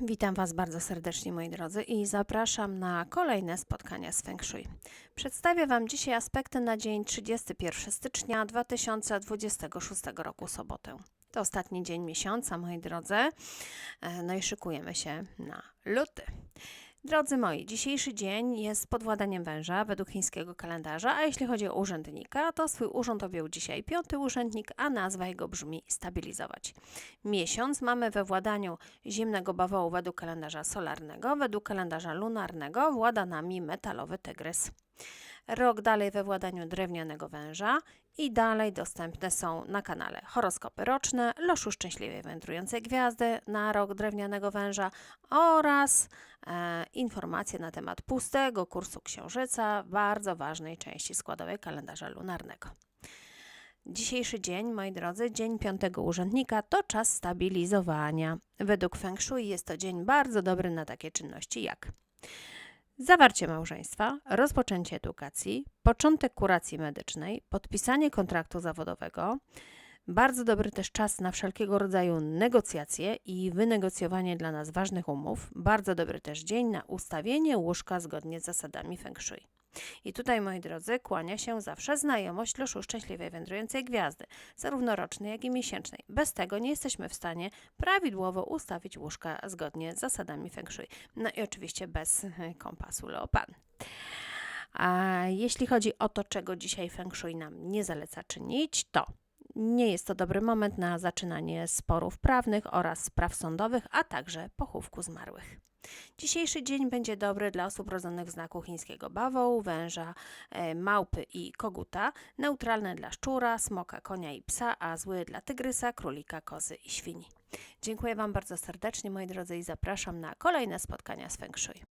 Witam Was bardzo serdecznie, moi drodzy, i zapraszam na kolejne spotkania z Feng Shui. Przedstawię Wam dzisiaj aspekty na dzień 31 stycznia 2026 roku, sobotę. To ostatni dzień miesiąca, moi drodzy, E, no i szykujemy się na luty. Drodzy moi, dzisiejszy dzień jest pod władaniem węża według chińskiego kalendarza, a jeśli chodzi o urzędnika, to swój urząd objął dzisiaj piąty urzędnik, a nazwa jego brzmi stabilizować. Miesiąc mamy we władaniu zimnego bawołu według kalendarza solarnego, według kalendarza lunarnego włada nami metalowy tygrys. Rok dalej we władaniu drewnianego węża i dalej dostępne są na kanale horoskopy roczne, loszu szczęśliwej wędrującej gwiazdy na rok drewnianego węża oraz e, informacje na temat pustego kursu księżyca, bardzo ważnej części składowej kalendarza lunarnego. Dzisiejszy dzień, moi drodzy, dzień piątego urzędnika, to czas stabilizowania. Według Feng Shui jest to dzień bardzo dobry na takie czynności jak zawarcie małżeństwa, rozpoczęcie edukacji, początek kuracji medycznej, podpisanie kontraktu zawodowego. Bardzo dobry też czas na wszelkiego rodzaju negocjacje i wynegocjowanie dla nas ważnych umów. Bardzo dobry też dzień na ustawienie łóżka zgodnie z zasadami Feng Shui. I tutaj, moi drodzy, kłania się zawsze znajomość loszu szczęśliwej wędrującej gwiazdy, zarówno rocznej, jak i miesięcznej. Bez tego nie jesteśmy w stanie prawidłowo ustawić łóżka zgodnie z zasadami Feng Shui. No i oczywiście bez kompasu Leopan. A jeśli chodzi o to, czego dzisiaj Feng Shui nam nie zaleca czynić, to nie jest to dobry moment na zaczynanie sporów prawnych oraz spraw sądowych, a także pochówku zmarłych. Dzisiejszy dzień będzie dobry dla osób rodzonych w znaku chińskiego bawołu, węża, e, małpy i koguta, neutralny dla szczura, smoka, konia i psa, a zły dla tygrysa, królika, kozy i świni. Dziękuję Wam bardzo serdecznie, moi drodzy, i zapraszam na kolejne spotkania z Feng Shui.